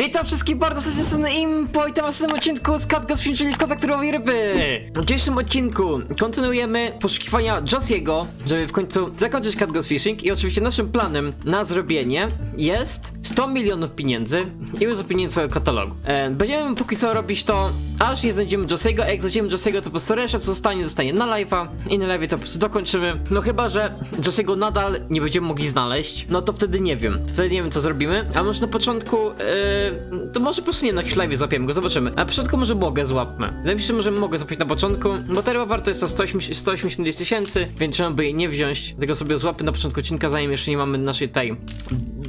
Witam wszystkich bardzo serdecznie Impo i teraz w tym odcinku z Cat Ghost Film, czyli z kota, który ryby. W dzisiejszym odcinku kontynuujemy poszukiwania Josiego, żeby w końcu zakończyć Cat Ghost Fishing i oczywiście naszym planem na zrobienie jest 100 milionów pieniędzy i uzupełnienie całego katalogu. E, będziemy póki co robić to, aż nie znajdziemy Josiego, a jak znajdziemy Josiego, to po prostu reszta co zostanie, zostanie na live'a i na live'ie to po prostu dokończymy. No chyba, że Josiego nadal nie będziemy mogli znaleźć, no to wtedy nie wiem, wtedy nie wiem co zrobimy, a może na początku, yy, to może po prostu nie na jakimś live'ie złapiemy go, zobaczymy. Na początku może mogę złapmy. Że może mogę złapać na początku, bo ta ryba warta jest za 180 180 tysięcy, więc trzeba by jej nie wziąć, tego sobie złapię na początku odcinka, zanim jeszcze nie mamy naszej tej,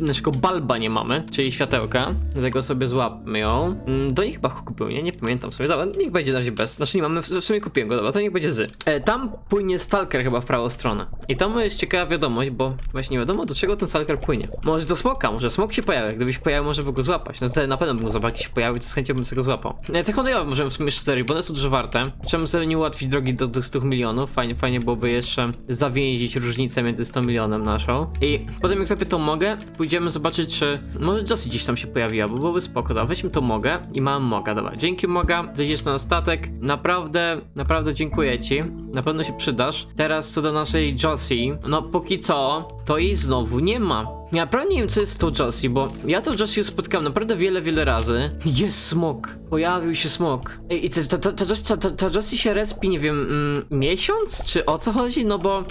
naszego balba nie mamy, czyli światełka, dlatego sobie złapmy ją. Mm, Do nich chyba kupiłem, nie, nie pamiętam sobie, dobra, niech będzie na razie bez, znaczy nie mamy, w sumie kupiłem go, dobra, to niech będzie z. E, tam płynie Stalker chyba w prawą stronę. I tam jest ciekawa wiadomość, bo właśnie nie wiadomo do czego ten Stalker płynie. Może do smoka, może smok się pojawia, gdybyś pojawił, może by go złapać. No wtedy na pewno bym go złapał, się pojawił, to z chęcią bym sobie go złapał. E, te honojowe możemy w sumie serii, bo one są dużo warte. Czemu sobie nie ułatwić drogi do tych 100 milionów? Fajnie, fajnie byłoby jeszcze zawięzić różnicę między 100 milionem naszą. I potem jak sobie to mogę, pójdziemy zobaczyć, czy może Josie gdzieś tam się pojawiła, bo byłoby spoko. Dobra, weźmy to mogę i mam moga, dobra. Dzięki moga, zejdziesz na statek. Naprawdę, naprawdę dziękuję ci. Na pewno się przydasz. Teraz co do naszej Josie, no póki co, to jej znowu nie ma. Ja naprawdę nie wiem, co jest z tą Josie, bo ja tą Josie spotkałem naprawdę wiele, wiele razy. Jest smok. Pojawił się smok. I i ta, ta, ta, ta, ta Josie się respi, nie wiem, mm, miesiąc? Czy o co chodzi? No bo...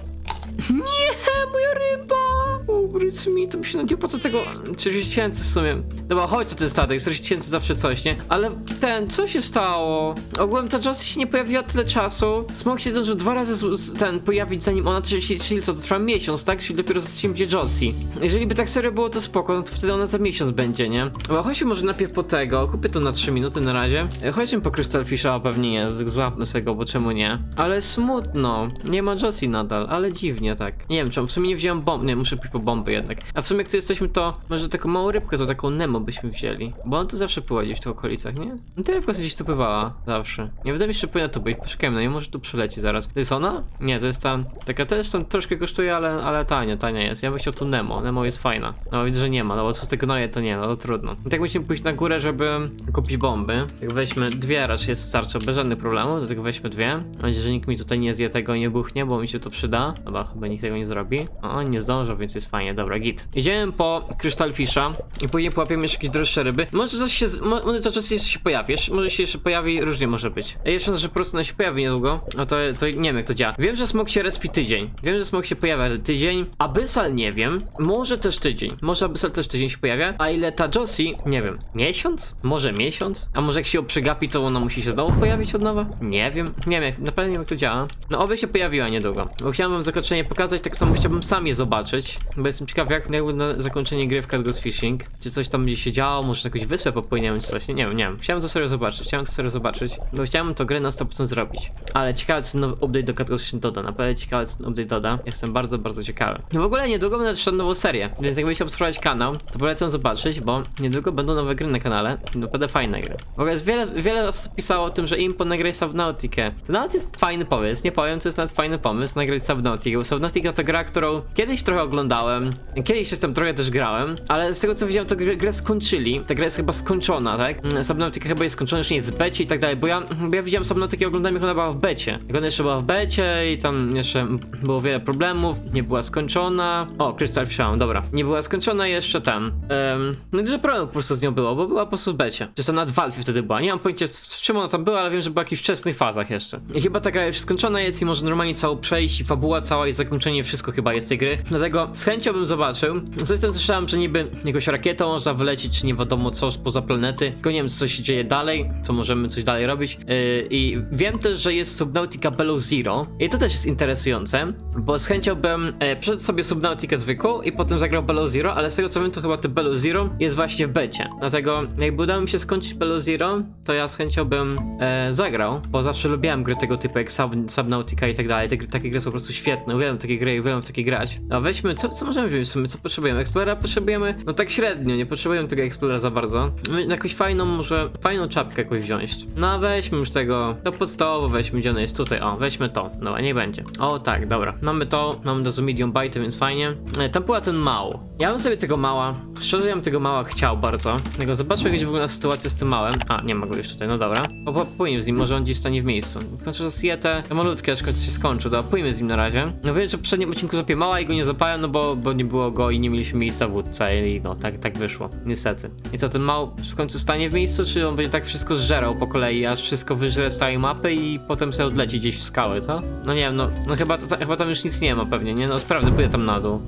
Nie, moja ryba! Ugryz mi, to mi się nie opłaca tego 40 tysięcy w sumie. Dobra, chodź to ten statek, 40 tysięcy zawsze coś, nie? Ale ten, co się stało? Ogółem ta Josie się nie pojawiła tyle czasu. Smok się zdążył dwa razy z, z, ten pojawić zanim ona, czyli, czyli, co, to trwa miesiąc, tak? Czyli dopiero zaczniemy gdzie Josie. Jeżeli by tak serio było, to spoko, no to wtedy ona za miesiąc będzie, nie? Dobra, chodźmy może najpierw po tego, kupię to na 3 minuty na razie. E, Chodźmy po Crystal Fisha, pewnie jest, złapmy sobie go, bo czemu nie? Ale smutno, nie ma Josie nadal, ale dziwnie tak. Nie wiem, czemu, w sumie nie wziąłem bomb, nie, muszę pójść po bomby jednak. A w sumie jak tu jesteśmy, to może taką małą rybkę, to taką Nemo byśmy wzięli. Bo on tu zawsze pływa gdzieś w tych okolicach, nie? No ta rybka gdzieś tu pływała, zawsze. Nie wydaje mi się, że powinna tu być, poczekajmy na nią, może tu przyleci zaraz. To jest ona? Nie, to jest tam, taka też tam troszkę kosztuje, ale, ale tania, tania jest. Ja bym chciał tu Nemo, Nemo jest fajna. No widzę, że nie ma, no bo co te gnoje to nie, no to trudno. I tak musimy pójść na górę, żeby kupić bomby. Jak weźmy dwie, raczej jest starcza bez żadnych problemów, dlatego weźmy dwie. Mam nadzieję, że nikt mi tutaj nie zje tego i nie buchnie, bo mi się to przyda. Dobra, chyba nikt tego nie zrobi. O, nie zdążą, więc jest fajnie, dobra, git. Idziemy po Crystal Fisha i później połapiemy jeszcze jakieś droższe ryby. Może coś się, może czas jeszcze się pojawisz, może się jeszcze pojawi, różnie może być. Ja jeszcze że po prostu ona się pojawi niedługo, no to, to nie wiem jak to działa. Wiem, że smok się respi tydzień. Wiem, że smok się pojawia tydzień. Abyssal nie wiem. Może też tydzień. Może Abyssal też tydzień się pojawia. A ile ta Josie? Nie wiem. Miesiąc? Może miesiąc? A może jak się ją przegapi, to ona musi się znowu pojawić od nowa? Nie wiem. Nie wiem, jak, naprawdę nie wiem jak to działa. No oby się pojawiła niedługo. Bo chciałem wam zakończenie pokazać, tak samo chciałbym sam je zobaczyć. Bo jestem ciekaw jak jakby na zakończenie gry w Cat Ghost Fishing. Czy coś tam będzie się działo, może jakąś wyspę popłyniemy czy coś. Nie, wiem, nie wiem. Chciałem to serio zobaczyć. Chciałem to serio zobaczyć. Bo chciałem tą grę na 100% zrobić. Ale ciekawe co nowy update do Cat Ghost Fishing doda. Naprawdę ciekawe co update doda. Jestem bardzo, bardzo ciekawy. No w ogóle niedługo będę też nową serię. Więc jak będziecie obserwować kanał, to polecam zobaczyć, bo niedługo będą nowe gry na kanale. Naprawdę fajne gry. W ogóle jest wiele, wiele osób pisało o tym, że Impo nagraj Subnautikę. To nawet jest fajny pomysł. Nie powiem, to jest nawet fajny pomysł nagrać Subnautikę. Bo Subnautica to gra, którą kiedyś trochę oglądałem. Kiedyś tam trochę też grałem. Ale z tego co widziałem, to grę, grę skończyli. Ta gra jest chyba skończona, tak? Mm, Subnautica chyba jest skończona, już nie jest w becie i tak dalej. Bo ja, bo ja widziałem Subnautikę oglądałem jak ona była w becie. Jak ona jeszcze była w becie i tam jeszcze było wiele problemów. Nie była skończona. O, Crystal Fisher, dobra. Nie była skończona jeszcze tam. Um, no dużo problemów po prostu z nią było, bo była po prostu w becie. Czy to nad Valve wtedy była. Nie mam pojęcia z czym ona tam była, ale wiem, że była w jakichś wczesnych fazach jeszcze. I chyba ta gra już skończona jest i może normalnie całą przejść i fabuła cała i zakończenie, wszystko chyba jest tej gry. Dlatego z chęcią bym zobaczył. Coś tam słyszałem, że niby jakąś rakietą można wylecieć, czy nie wiadomo co, poza planety. Tylko nie wiem, co się dzieje dalej, co możemy coś dalej robić. Yy, I wiem też, że jest Subnautica Below Zero. I to też jest interesujące, bo z chęcią bym e, przeszedł sobie Subnautica zwykłą i potem zagrał Below Zero, ale z tego co wiem, to chyba te Below Zero jest właśnie w becie. Dlatego jakby udało mi się skończyć Below Zero, to ja z chęcią bym e, zagrał, bo zawsze lubiłem gry tego typu jak Sub, Subnautica i tak dalej. Te, takie gry są po prostu świetne, uwielbiam takie gry i uwielbiam takie grać. A weźmy, co, co możemy wziąć w sumie? Co potrzebujemy? Explorera potrzebujemy? No tak średnio, nie potrzebujemy tego Explorera za bardzo. My- Jakąś fajną, może fajną czapkę jakoś wziąć. No weźmy już tego, to podstawowo weźmy, gdzie ono jest tutaj, o, weźmy to. Dobra, niech będzie. O tak, dobra. Mamy to, mamy do medium bite, więc fajnie. E, Tam była ten mał. Ja bym sobie tego mała, szczerze ja bym tego mała chciał bardzo. Tego zobaczmy, jak wygląda sytuacja z tym małem. A, nie ma go już tutaj, no dobra. O, po, pójdziemy z nim, może on gdzieś stanie w miejscu. Kończę zje te malutkie, aż się skończy, dobra, pójdziemy z nim na razie. No wiem, że w poprzednim odcinku złapię mała i go nie zapałem, no bo, bo nie było go i nie mieliśmy miejsca w łódce i no, tak, tak wyszło, niestety. I co, ten mał w końcu stanie w miejscu, czy on będzie tak wszystko zżerał po kolei, aż wszystko wyżre z całej mapy i potem sobie odleci gdzieś w skały, to? No nie wiem, no, no chyba, to, chyba tam już nic nie ma pewnie, nie? No sprawdzę, pójdę tam na dół.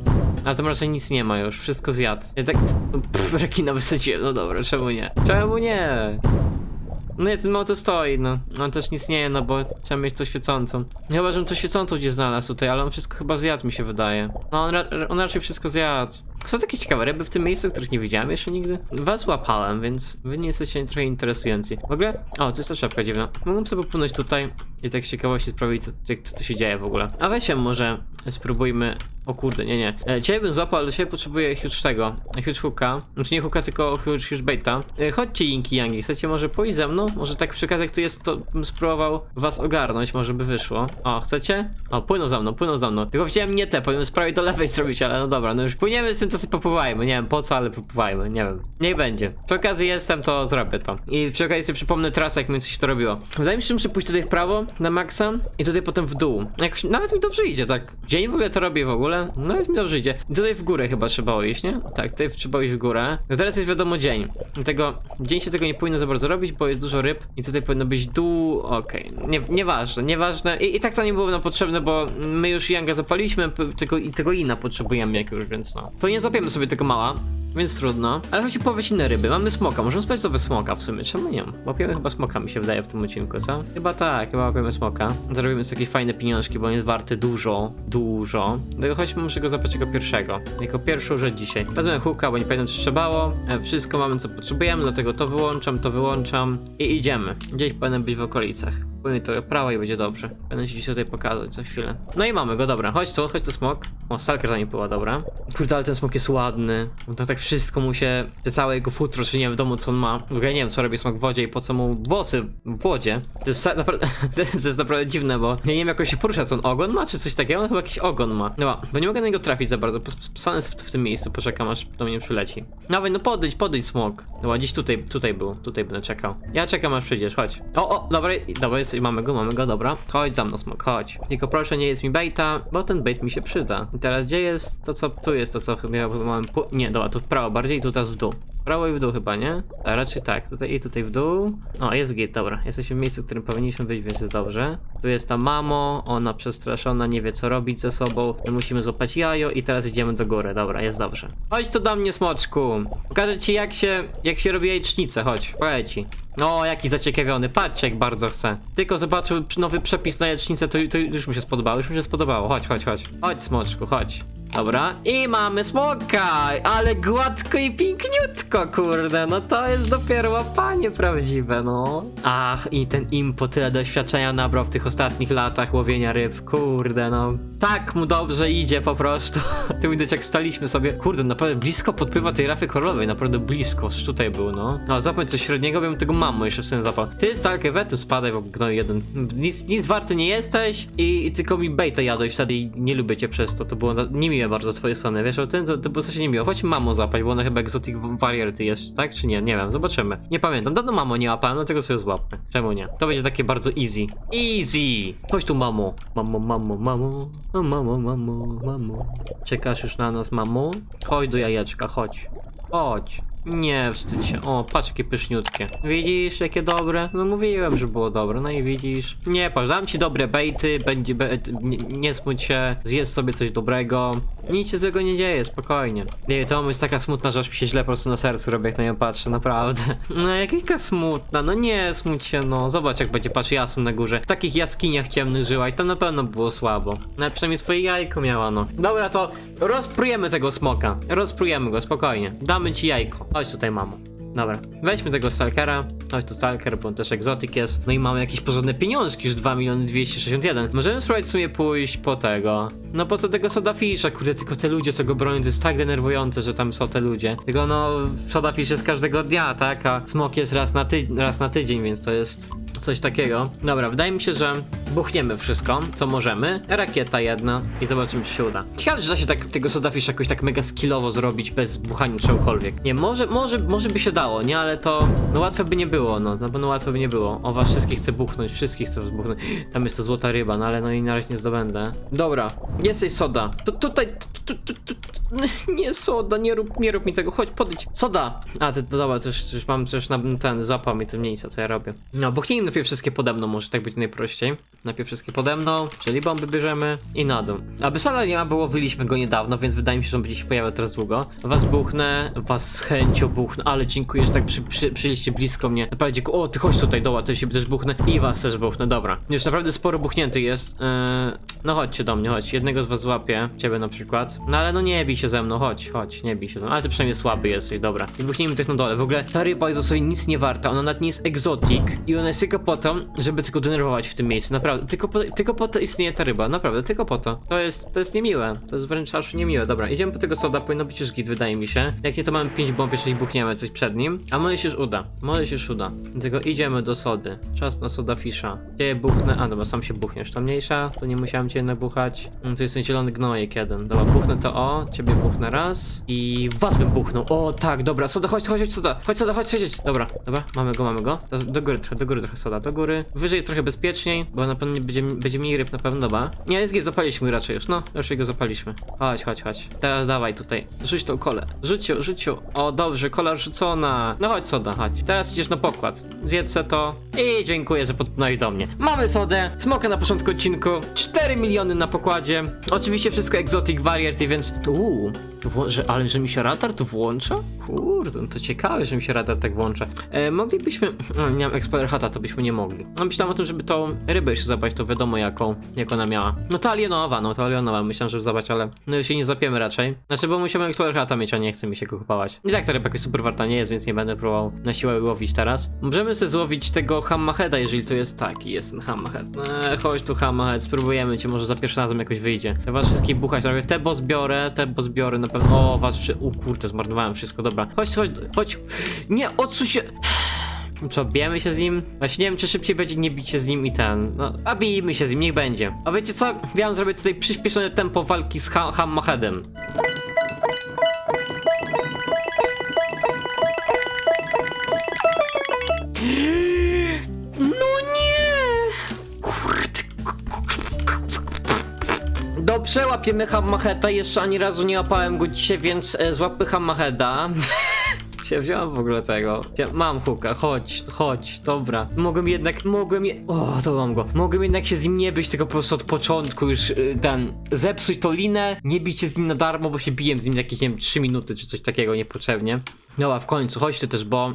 Ale tam raczej nic nie ma już, wszystko zjadł. Ja tak, pff, rekina wysadziłem, no dobra, czemu nie? Czemu nie? No nie, ten to stoi, no. On też nic nie je, no bo trzeba mieć to świecącą. Chyba, żebym to świecącą gdzieś znalazł tutaj, ale on wszystko chyba zjadł, mi się wydaje. No, on, ra on raczej wszystko zjadł. Są jakieś ciekawe ryby w tym miejscu, których nie widziałem jeszcze nigdy? Was łapałem, więc wy nie jesteście trochę interesujący. W ogóle? O, to jest ta szapka dziwna. Mógłbym sobie popłynąć tutaj i tak z ciekawości sprawdzić, co, co, co tu się dzieje w ogóle. A weź się może spróbujmy... O kurde, nie, nie. E, ciebie bym złapał, ale siebie potrzebuję huge tego. Huge hooka. Znaczy nie hooka, tylko huge, huge baita. E, chodźcie Yinki Yangi, chcecie może pójść ze mną? Może tak przy jak tu jest, to bym spróbował was ogarnąć, może by wyszło. O, chcecie? O, płyną za mną, płyną za mną. Tylko chciałem nie te, powinien sprawić do lewej zrobić, ale no dobra, no już płyniemy z tym, to sobie popływajmy. Nie wiem po co, ale popływajmy, nie wiem. Niech będzie. Przy okazji jestem, to zrobię to. I przy okazji sobie przypomnę trasę, jak mi coś to robiło. Wydaje mi się, że muszę pójść tutaj w prawo, na maksa i tutaj potem w dół. Jakoś nawet mi dobrze idzie, tak. Dzień w ogóle to robię w ogóle. Nawet mi dobrze idzie. I tutaj w górę chyba trzeba iść, nie? Tak, tutaj trzeba iść w górę. No teraz jest wiadomo dzień. Dlatego dzień się tego nie powinno za bardzo robić, bo jest dużo ryb i tutaj powinno być dół. Okej, nie, nieważne, nieważne. I, I tak to nie było nam potrzebne, bo my już Yanga zapaliśmy, tylko i tego inna potrzebujemy jak już, więc no. To nie złapiemy sobie tego mała. Więc trudno. Ale chodzi połowić inne ryby. Mamy smoka. Możemy spać sobie smoka w sumie. Czemu nie? Łapiemy chyba smoka, mi się wydaje, w tym odcinku, co? Chyba tak, chyba łapiemy smoka. Zarobimy sobie jakieś fajne pieniążki, bo on jest warty dużo, dużo. Dlatego chodźmy, muszę go zabrać jako pierwszego. Jako pierwszą rzecz dzisiaj. Wezmę hooka, bo nie pamiętam, czy trzebało. E, Wszystko mamy, co potrzebujemy, dlatego to wyłączam, to wyłączam. I idziemy. Gdzieś powinien być w okolicach. Płynie trochę prawo i będzie dobrze. Będę ci tutaj pokazać za chwilę. No i mamy go, dobra. Chodź tu, chodź tu smok. O, stalker za nim była, dobra. Kurde, ale ten smok jest ładny. On to tak wszystko mu się, te całe jego futro, czy nie wiem, w domu co on ma. W ogóle nie wiem, co robi smok w wodzie i po co mu włosy w wodzie. To jest naprawdę, to jest naprawdę dziwne, bo ja nie wiem jak on się porusza, co on ogon ma, czy coś takiego? On chyba jakiś ogon ma. Dobra, bo nie mogę na niego trafić za bardzo. Stanę w, w tym miejscu, poczekam aż do mnie przyleci. Dawaj, no podejdź, podejdź smok. Dobra, gdzieś tutaj, tutaj był, tutaj będę czekał. Ja czekam aż przyjdziesz, chodź. O, o, dobra, dobra, jest, mamy go, mamy go, dobra. Chodź za mną, smok, chodź. Tylko proszę, nie jest mi baita, bo ten bait mi się przyda. I teraz gdzie jest to, co tu jest, to co chyba pu- Nie, dobra, tu w prawo bardziej, tu teraz w dół. Prawo i w dół chyba, nie? A raczej tak, tutaj i tutaj w dół. O, jest git, dobra. Jesteśmy w miejscu, w którym powinniśmy być, więc jest dobrze. Tu jest ta mamo, ona przestraszona, nie wie co robić ze sobą. My musimy złapać jajo i teraz idziemy do góry, dobra, jest dobrze. Chodź tu do mnie, smoczku. Pokażę ci jak się, jak się robi jajecznicę, chodź, pokażę ci. O, jaki zaciekawiony, patrzcie jak bardzo chcę. Tylko zobaczył nowy przepis na jajecznicę, to, to już mi się spodobało, już mi się spodobało. Chodź, chodź, chodź. Chodź, smoczku, chodź. Dobra, i mamy smoka, ale gładko i piękniutko, kurde, no to jest dopiero łapanie prawdziwe, no. Ach, i ten impo tyle doświadczenia nabrał w tych ostatnich latach łowienia ryb, kurde, no. Tak mu dobrze idzie po prostu. Ty widać jak staliśmy sobie, kurde, naprawdę blisko podpływa tej rafy koralowej, naprawdę blisko, aż tutaj był, no. No, zapomnij coś średniego, bym tego mamo jeszcze w sobie zapał. Ty, stalkę wetu, spadaj w gnoj jeden. Nic, nic warty nie jesteś i, i tylko mi bejta jadłeś wtedy i nie lubię cię przez to, to było na- niemiłe bardzo z twojej strony, wiesz o tym? To, to było coś niemiłe. Chodź mamo zapać, bo ona chyba exotic variety jest, tak czy nie? Nie wiem, zobaczymy. Nie pamiętam, dawno mamo nie łapałem, dlatego sobie złapmy. Czemu nie? To będzie takie bardzo easy. Easy! Chodź tu mamo. Mamo, mamo, mamo. O, Mamo, mamo, mamo. Czekasz już na nas, mamo? Chodź do jajeczka, chodź. Chodź. Nie wstydź się. O, patrz jakie pyszniutkie. Widzisz, jakie dobre? No mówiłem, że było dobre. No i widzisz. Nie patrz, dam ci dobre bejty, będzie be nie, nie smuć się, zjedz sobie coś dobrego. Nic się złego nie dzieje, spokojnie. Nie, to jest taka smutna, że aż mi się źle po prostu na sercu robi, jak na nią patrzę, naprawdę. No jaka smutna, no nie smuć się, no. Zobacz jak będzie, patrz jasno na górze. W takich jaskiniach ciemnych żyła i tam na pewno było słabo. No przynajmniej swoje jajko miała, no. Dobra, to rozprujemy tego smoka. Rozprujemy go, spokojnie. Damy ci jajko. Chodź tutaj, mamo. Dobra, weźmy tego stalkera Chodź to Stalker, bo on też egzotyk jest. No i mamy jakieś porządne pieniążki, już 2 miliony 261. Możemy spróbować w sumie pójść po tego. No po co tego Sodafisha, kurde, tylko te ludzie co go bronią, to jest tak denerwujące, że tam są te ludzie. Tylko no, Sodafish jest każdego dnia, tak? A Smok jest raz na, ty raz na tydzień, więc to jest coś takiego. Dobra, wydaje mi się, że buchniemy wszystko, co możemy. Rakieta jedna i zobaczymy, czy się uda. Ciekawe, że da się tak tego Sodafish jakoś tak mega skillowo zrobić bez buchania czegokolwiek. Nie, może, może, może by się dało, nie? Ale to, no łatwe by nie było, no. Na pewno łatwe by nie było. O, was wszystkich chcę buchnąć, wszystkich chcę buchnąć. Tam jest to złota ryba, no ale no i na razie nie zdobędę. Dobra, jesteś soda. To tutaj, tu, tu, tu, tu, nie soda, nie rób, nie rób mi tego, chodź, podejdź. Soda! A, ty, to dobra, to już, mam też na ten, złapał mi to miejsce, co ja robię. No, buchnijmy najpierw wszystkie pode mną, może tak być najprościej. Najpierw wszystkie pode mną, czyli bomby bierzemy i na dół. Aby sala nie ma, było, wyliśmy go niedawno, więc wydaje mi się, że on będzie się pojawiał teraz długo. Was buchnę, was z chęcią buchnę, ale dziękuję, że tak przy, przy, przyjście blisko mnie. Naprawdę dziękuję. O, ty chodź tutaj, doła, to się też buchnę i was też buchnę, dobra. Już naprawdę sporo buchnięty jest. Eee, no chodźcie do mnie, chodź. Jednego z was złapię, ciebie na przykład. No ale no nie bij się ze mną, chodź, chodź, nie bij się ze mną. Ale ty przynajmniej słaby jesteś, dobra. I buchnijmy tych na dole. W ogóle ta ryba jest sobie nic nie warta, ona nawet nie jest egzotik i ona jest tylko po to, żeby tylko denerwować w tym miejscu, naprawdę. Tylko po, tylko po to istnieje ta ryba, naprawdę, tylko po to. To jest, to jest niemiłe, to jest wręcz aż niemiłe. Dobra, idziemy po tego soda, powinno być już git, wydaje mi się. Jak nie, to mamy 5 bomb, jeżeli buchniemy coś przed nim. A może się już uda, może się już uda. Dlatego idziemy do sody. Czas na soda fisza. Gdzie buchnę? A, dobra, sam się buchniesz. To mniejsza, to nie musiałem cię nabuchać. Mm, To jest ten zielony gnojek jeden. Dobra, buchnę to o, ciebie buchnę raz i was bym buchnął. O, tak, dobra, soda, chodź, chodź, soda. Chodź, soda, chodź, chodź, chodź. Dobra, dobra, mamy go, mamy go. Teraz do góry trochę, do góry trochę soda, do góry. Wyżej trochę bezpieczniej, bo na pewno nie będzie, będzie mniej ryb na pewno, dobra. Nie, jest git, zapaliśmy raczej już, no, już go zapaliśmy. Chodź, chodź, chodź. Teraz dawaj tutaj, rzuć tą kolę. Rzuciu, rzuciu. O, dobrze, kola rzucona. No chodź, soda, chodź. Teraz idziesz na pokład. Zjedz se to i dziękuję, że podpnąłeś do mnie. Mamy sodę, smoka na początku odcinku, 4 miliony na pokładzie. Oczywiście wszystko exotic variety, więc... Uuu, że, ale że mi się radar tu włącza? Kurde, no to ciekawe, że mi się radar tak włącza. E, moglibyśmy... No, nie Explorer Hata, to byśmy nie mogli. No, myślałem o tym, żeby tą rybę jeszcze zabrać, to wiadomo jaką, jak ona miała. No to alienowa, no to alienowa, myślałem, żeby zabrać, ale no się nie zapiemy raczej. Znaczy, bo musiałem Explorer Hata mieć, a nie chce mi się go kupować. I tak ta jakoś super warta nie jest, więc nie będę próbował na siłę łowić teraz. Możemy sobie złowić tego Hammaheda, jeżeli to jest taki, jest ten Hammerhead. Eee, chodź tu Hammerhead, spróbujemy cię, może za pierwszym razem jakoś wyjdzie. Ja was wszystkich buchać robię, te bo zbiorę, te bo zbiorę na pewno. O, was wszy... U kurde, zmarnowałem wszystko, dobra. Chodź, chodź, chodź. Nie, odsuń się. Co, bijemy się z nim? Właśnie nie wiem, czy szybciej będzie nie bić się z nim i ten. No, a bijmy się z nim, niech będzie. A wiecie co? Ja mam zrobić tutaj przyspieszone tempo walki z ha Hammahedem. No nie! Dobrze, łapiemy Hammaheda. Jeszcze ani razu nie łapałem go dzisiaj, więc e, złapmy Hammaheda. się wziąłem w ogóle tego. Mam huka, chodź, chodź, dobra. Mogłem jednak, mogłem je... O, to mam go. Mogłem jednak się z nim nie być, tylko po prostu od początku już y, ten... Zepsuć tą linę, nie bić się z nim na darmo, bo się biłem z nim jakieś, nie wiem, 3 minuty czy coś takiego niepotrzebnie. Dobra, w końcu, chodź ty też, bo...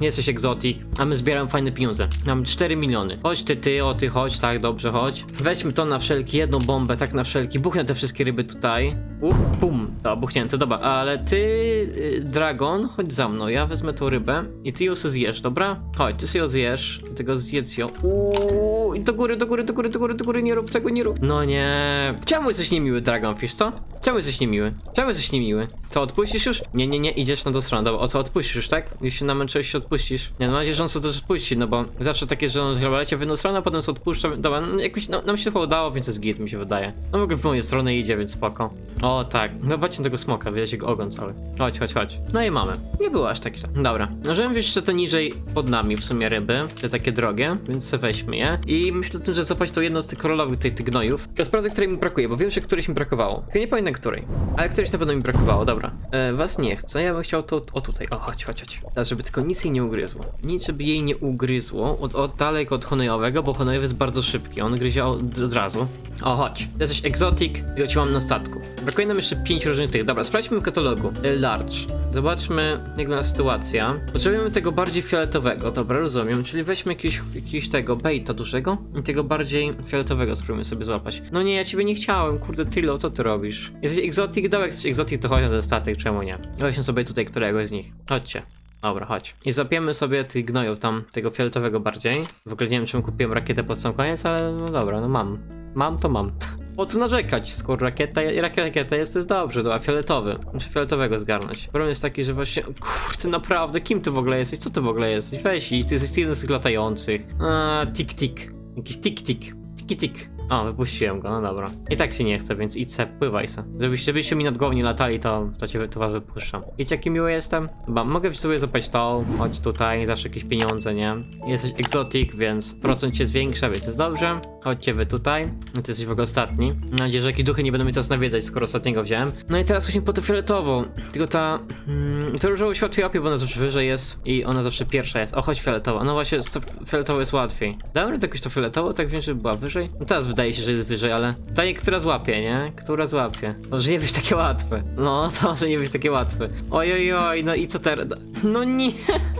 Jesteś egzotik, a my zbieramy fajne pieniądze. Mam 4 miliony. Chodź ty, ty, o ty, chodź, tak, dobrze, chodź. Weźmy to na wszelki, jedną bombę, tak na wszelki. Buchnę te wszystkie ryby tutaj. Up, pum, to buchnięte, dobra. Ale ty, y, Dragon, chodź za mną. Ja wezmę tą rybę i ty ją sobie zjesz, dobra? Chodź, ty sobie ją zjesz, tego zjedz ją. Uuu, i do góry, do góry, do góry, do góry, do góry, nie rób tego, nie rób. No nie. Czemu jesteś niemiły, Dragonfish, co? Czemu jesteś niemiły? Czemu jesteś niemiły? Co, odpuścisz już? Nie, nie, nie, idziesz na stronę, dobra, o co, odpuścisz już, tak? Już się namęczyłeś, się odpuścisz. Nie, no mam nadzieję, że on sobie też odpuści, no bo zawsze takie, że on chyba leci w jedną stronę, a potem sobie odpuszcza, dobra, no jakoś, no, nam się chyba udało, więc jest git, mi się wydaje. No ogóle w moją stronę idzie, więc spoko. O, tak, no zobaczcie tego smoka, widać jego ogon cały. Chodź, chodź, chodź. No i mamy. Nie było aż tak źle. Dobra, możemy wziąć jeszcze te niżej pod nami w sumie ryby, te takie drogie, więc weźmy je. I myślę o tym, że zapaść to jedno z tych korolowych tutaj tych gnojów. Teraz sprawdzę, której mi brakuje, bo wiem, że którejś mi brakowało. Tylko nie pamiętam której. Ale którejś na pewno mi brakowało, dobra. E, was nie chcę, ja bym chciał to, o tutaj, o chodź, chodź, chodź. Teraz, żeby tylko nic jej nie ugryzło. Nic, żeby jej nie ugryzło, od, od daleko od honojowego, bo honojowy jest bardzo szybki, on gryzie od, od razu. O, chodź. Jesteś egzotik i go ci mam na statku. Brakuje nam jeszcze pięć różnych tych. Dobra, sprawdźmy w katalogu. E, Large. Zobaczmy, jak wygląda sytuacja. Potrzebujemy tego bardziej fioletowego, dobra, rozumiem. Czyli weźmy jakiegoś, jakiegoś tego baita dużego i tego bardziej fioletowego spróbujmy sobie złapać. No nie, ja ciebie nie chciałem, kurde, Tilo, co ty robisz? Jesteś? Dawaj, jak jesteś egzotik, to chodź na ten statek, czemu nie? Weźmy sobie tutaj któregoś z nich. Chodźcie. Dobra, chodź. I zapiemy sobie tych gnojów tam, tego fioletowego bardziej. W ogóle nie wiem, czemu kupiłem rakietę pod sam koniec, ale no dobra, no mam. Mam, to mam. Po co narzekać, skoro rakieta, rak- rakieta jest, to jest dobrze, dobra, fioletowy. Muszę fioletowego zgarnąć. Problem jest taki, że właśnie, kurde, naprawdę, kim ty w ogóle jesteś? Co ty w ogóle jesteś? Weź i ty jesteś jeden z tych latających. A, tik-tik. Jakiś tik-tik. Tiki-tik. O, wypuściłem go, no dobra. I tak się nie chce, więc idź se, pływaj se. Żebyś, żebyście mi nad głową latali, to, to cię to was wypuszczam. Wiecie jaki miły jestem? Chyba mogę sobie zapać to, chodź tutaj, dasz jakieś pieniądze, nie? Jesteś egzotik, więc procent się zwiększa, więc jest dobrze. Chodźcie wy tutaj. No ty jesteś w ogóle ostatni. Mam nadzieję, że jakieś duchy nie będą mi teraz nawiedzać, skoro ostatniego wziąłem. No i teraz właśnie po to fioletową. Tylko ta... Mm, to się łatwiej łapie, bo ona zawsze wyżej jest i ona zawsze pierwsza jest. O, chodź fioletowa. No właśnie, to fioletowo jest łatwiej. Dałem radę jakoś to fioletowo, tak wziąć, żeby była wyżej? No teraz wydaje się, że jest wyżej, ale pytanie, która złapie, nie? Która złapie? Może nie być takie łatwe. No, to może nie być takie łatwe. Oj, oj, no i co teraz? No nie.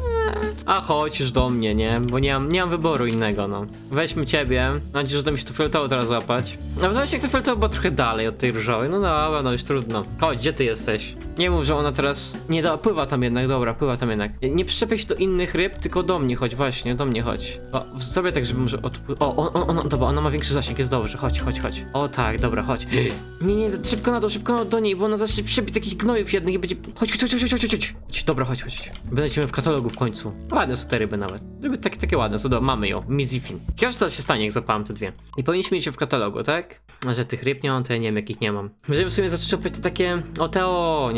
A chodź już do mnie, nie? Bo nie mam, nie mam wyboru innego, no. Weźmy ciebie. Mam nadzieję, że uda mi się to fioletowo teraz złapać. No właśnie chcę fioletowo, bo trochę dalej od tej różowej. No dobra, no już trudno. Chodź, gdzie ty jesteś? Nie mów, że ona teraz... Nie, da, pływa tam jednak, dobra, pływa tam jednak. Nie przyczepiaj się do innych ryb, tylko do mnie chodź, właśnie, do mnie chodź. O, zrobię tak, żeby może odpły... O, o, o, o, dobra, ona ma większy zasięg, jest dobrze, chodź, chodź, chodź. O tak, dobra, chodź. Nie, nie, szybko na dół, szybko do niej, bo ona zacznie przebić jakichś gnojów jednych i będzie... Chodź, chodź, chodź, chodź, chodź, chodź. chodź. Dobra, chodź, chodź. Będziemy w katalogu w końcu. Ładne są te ryby nawet. Ryby takie, takie ładne, są, dobra, mamy ją. Mizifin. Co teraz się stanie, jak zapałem te dwie. I powinniśmy mieć je w katalogu, tak? Tych ryb nie mam, to ja nie wiem, jakich nie mam. Możemy w sumie zacząć takie... O, o,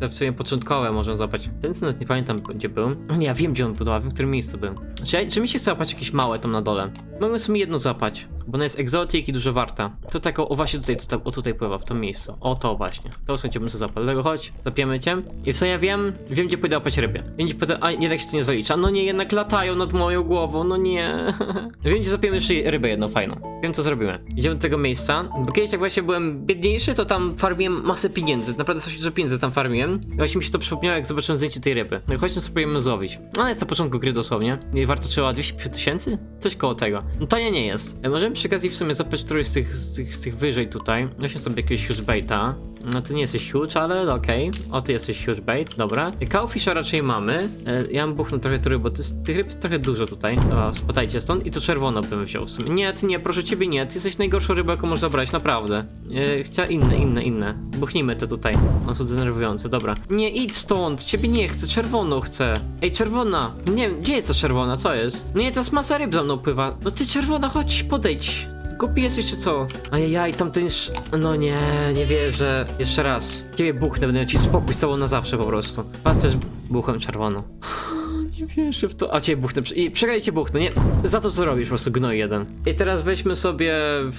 Te w sumie początkowe możemy złapać. Ten, co nie pamiętam, gdzie był. Nie, ja wiem, gdzie on wiem, w którym miejscu był. Czy, czy mi się chce łapać jakieś małe tam na dole? Mogę sobie jedno złapać, bo ona jest egzotik i dużo warta. To tak o, właśnie tutaj, co o tutaj pływa, w tym miejscu. O to właśnie. To są chciałbym sobie złapać. Dlatego chodź, zapiemy cię. I w sumie ja wiem, wiem gdzie pójdę łapać ryby. Wiem gdzie pójdę, a jednak się to nie zalicza. No nie, jednak latają nad moją głową, no nie. wiem gdzie zapiemy jeszcze rybę jedną fajną. Wiem co zrobimy. Idziemy do tego miejsca, bo kiedyś jak właśnie byłem biedniejszy, to tam farmiłem masę pieniędzy. Naprawdę coś dużo pieniędzy tam farmiłem. I właśnie mi się to przypomniało, jak zobaczyłem zdjęcie tej ryby. No i chodźmy spróbujemy złowić. Ona jest na początku gry dosłownie. I warto trzeba 250 tysięcy? Coś koło tego. No tania nie jest. E, Możemy przy okazji w sumie zapytać któryś z tych, z tych, z tych wyżej tutaj. Weźmy sobie jakiegoś huge baita. No ty nie jesteś huge, ale okej. O, ty jesteś huge bait, dobra. Cowfisha raczej mamy. E, ja mam buchnął trochę tury, bo ty, tych ryb jest trochę dużo tutaj. Dobra, spotajcie stąd. I to czerwono bym wziął. Nie, ty nie, proszę ciebie nie. Ty jesteś najgorszą rybą, jaką można brać, naprawdę. E, Chciała inne, inne, inne. Buchnijmy te tutaj. No to denerwujące, dobra. Nie, idź stąd, ciebie nie chcę, czerwoną chcę. Ej, czerwona. Nie gdzie jest ta czerwona, co jest? Nie, teraz masa ryb za mną pływa. No ty czerwona, chodź, podejdź. Jesteś czy co? Ajajaj, tamten jest... No nie, nie wierzę. Jeszcze raz. Ciebie buchnę, będę ci spokój z tobą na zawsze po prostu. Was też buchem czerwoną. Nie wierzę w to. A cię buchnę. I przegrajcie buchnę, nie? Za to co robisz, po prostu gnoj jeden. I teraz weźmy sobie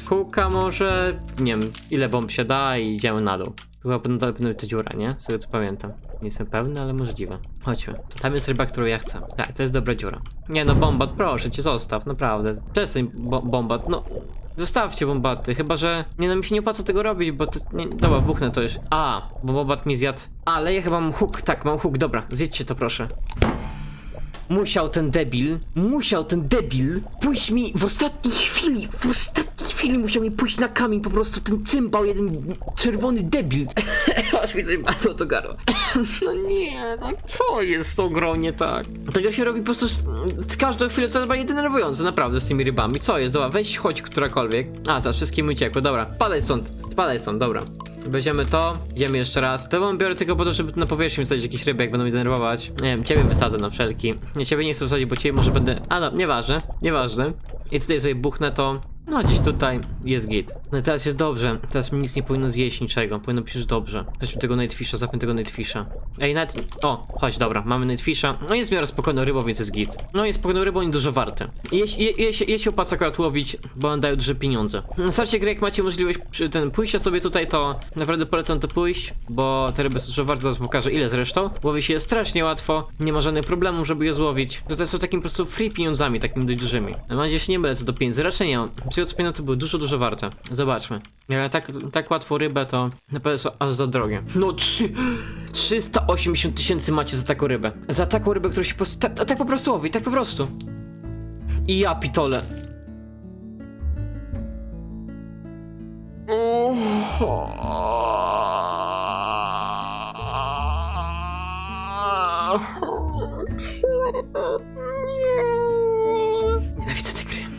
kółka może. Nie wiem, ile bomb się da i idziemy na dół. Chyba powinna być ta dziura, nie? Z tego co pamiętam. Nie jestem pewny, ale możliwe. Chodźmy. Tam jest ryba, którą ja chcę. Tak, to jest dobra dziura. Nie no, bombat, proszę cię, zostaw, naprawdę. Przestań, bo bombat, no. Zostawcie bombaty, chyba że. Nie no, mi się nie opłaca tego robić, bo to. Nie, dobra, buchnę to już. A, bo bombat mi zjadł. Ale ja chyba mam hook, tak, mam hook, dobra, zjedźcie to proszę. Musiał ten debil, musiał ten debil pójść mi w ostatniej chwili, w ostatniej chwili musiał mi pójść na kamień po prostu ten cymbał, jeden czerwony debil. Aż mi coś bardzo to gardło. no nie, no co jest z tą grą nie tak? Tego się robi po prostu z, z każdą chwilą coraz bardziej denerwujące, naprawdę z tymi rybami. Co jest? Dobra, weź chodź którakolwiek. A, to wszystkie mi uciekły, dobra. Spadaj stąd, spadaj stąd, dobra. Weźmiemy to, idziemy jeszcze raz. To wam biorę tylko po to, żeby na powierzchni wsadzić jakieś ryby, jak będą mnie denerwować. Nie wiem, ciebie wysadzę na wszelki. Nie, ciebie nie chcę wsadzić, bo ciebie może będę... A no, nieważne, nieważne. I tutaj sobie buchnę to. No, gdzieś tutaj jest git. No teraz jest dobrze. Teraz mi nic nie powinno zjeść niczego. Powinno być już dobrze. Weźmy tego Nightfisha, zapnę tego Nightfisha. Ej, nawet... O, chodź, dobra, mamy Nightfisha. No jest w miarę spokojną rybą, więc jest git. No jest spokojną rybą i dużo warte. I je, je, się- je się opłaca akurat łowić, bo on daje duże pieniądze. Na starcie gry, jak macie możliwość ten pójścia sobie tutaj, to naprawdę polecam to pójść, bo te ryby są dużo warte, zaraz pokażę ile zresztą. Łowi się strasznie łatwo, nie ma żadnych problemów, żeby je złowić. To są takimi po prostu free pieniądzami, takimi dość dużymi. Mam nadzieję, że nie mylę co do pieniędzy, raczej nie mam. Co pamiętam, to były dużo, dużo warte. Zobaczmy. Jak tak, tak łatwo rybę, to na pewno są aż za drogie. No trzy... 380 tysięcy macie za taką rybę. Za taką rybę, która się po, ta, ta, tak po prostu łowi, tak po prostu. I ja pitole. Nienawidzę tej gry.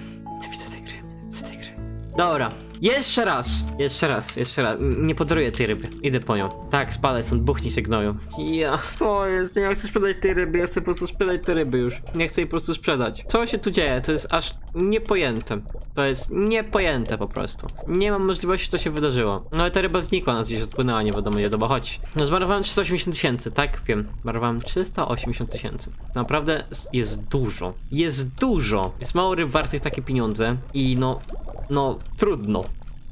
Dobra. Jeszcze raz, jeszcze raz, jeszcze raz. Nie podaruję tej ryby. Idę po nią. Tak, spadaj stąd, buchnij się gnoju. Ja, co jest? Nie chcę sprzedać tej ryby, ja chcę po prostu sprzedać te ryby już. Nie chcę jej po prostu sprzedać. Co się tu dzieje? To jest aż niepojęte. To jest niepojęte po prostu. Nie mam możliwości, co się wydarzyło. No ale ta ryba znikła, nas gdzieś odpłynęła, nie wiadomo gdzie, dobra, chodź. No zmarnowałem 380 tysięcy, tak? Wiem. Zmarnowałem 380 tysięcy. Naprawdę jest dużo. Jest dużo. Jest mało ryb wartych takie pieniądze i no, no, trudno.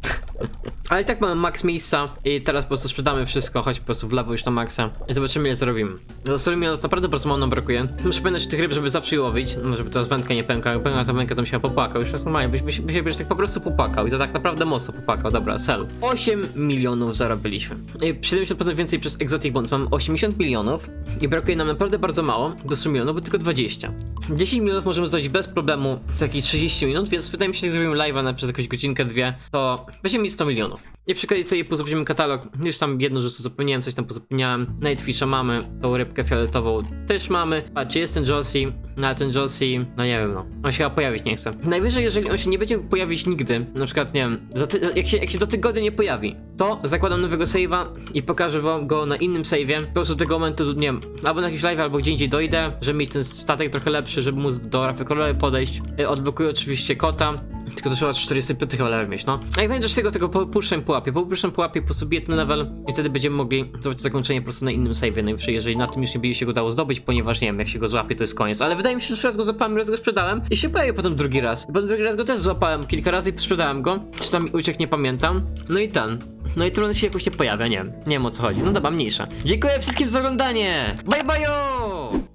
Ale i tak mamy max miejsca i teraz po prostu sprzedamy wszystko, choć po prostu w lewo już na maksa i zobaczymy ile zarobimy. Zarobimy, no naprawdę bardzo mało nam brakuje. Muszę pamiętać tych ryb, żeby zawsze je łowić, no żeby teraz wędka nie pęka, jak pęka ta wędka to bym się popłakał, już raz normalnie, byś, byś, byś, tak po prostu popłakał i to tak naprawdę mocno popłakał, dobra, sell. 8 milionów zarobiliśmy. I 70% więcej przez Exotic Bonds, mamy 80 milionów i brakuje nam naprawdę bardzo mało, do 100 milionów, bo tylko 20. 10 milionów możemy zrobić bez problemu w takich 30 minut, więc wydaje mi się, że jak zrobimy live'a na przez jakąś godzinkę, dwie, to weźmiemy mi 100 milionów. I przy okazji sobie pozapniemy katalog, już tam jedną rzecz zapomniałem, coś tam pozapomniałem. Nightfisha mamy, tą rybkę fioletową też mamy. Patrzcie, jest ten Josie, no ale ten Josie, no nie wiem no, on się chyba pojawić nie chce. Najwyżej, jeżeli on się nie będzie pojawić nigdy, na przykład, nie wiem, jak, się, jak się do tygodnia nie pojawi, to zakładam nowego save'a i pokażę wam go na innym save'ie. Po prostu do tego momentu, nie wiem, albo na jakiś live, albo gdzie indziej dojdę, żeby mieć ten statek trochę lepszy, żeby móc do rafy kolorowej podejść. Y, Odblokuję oczywiście kota, tylko to trzeba 45 chyba level mieć, no. A jak znajdziesz tego, tego popuszczę pułapie. Po popuszczę pułapie po sobie jeden level i wtedy będziemy mogli zobaczyć zakończenie po prostu na innym save'ie najwyżej, jeżeli na tym już nie będzie się go dało zdobyć, ponieważ nie wiem, jak się go złapie, to jest koniec. Ale wydaje mi się, że już raz go złapałem, raz go sprzedałem i się pojawił potem drugi raz. Potem drugi raz go też złapałem kilka razy i sprzedałem go. Czy tam uciekł, nie pamiętam. No i ten. No i ten się jakoś nie pojawia, nie wiem. Nie wiem o co chodzi. No dobra, mniejsza. Dziękuję wszystkim za oglądanie. Bye bye!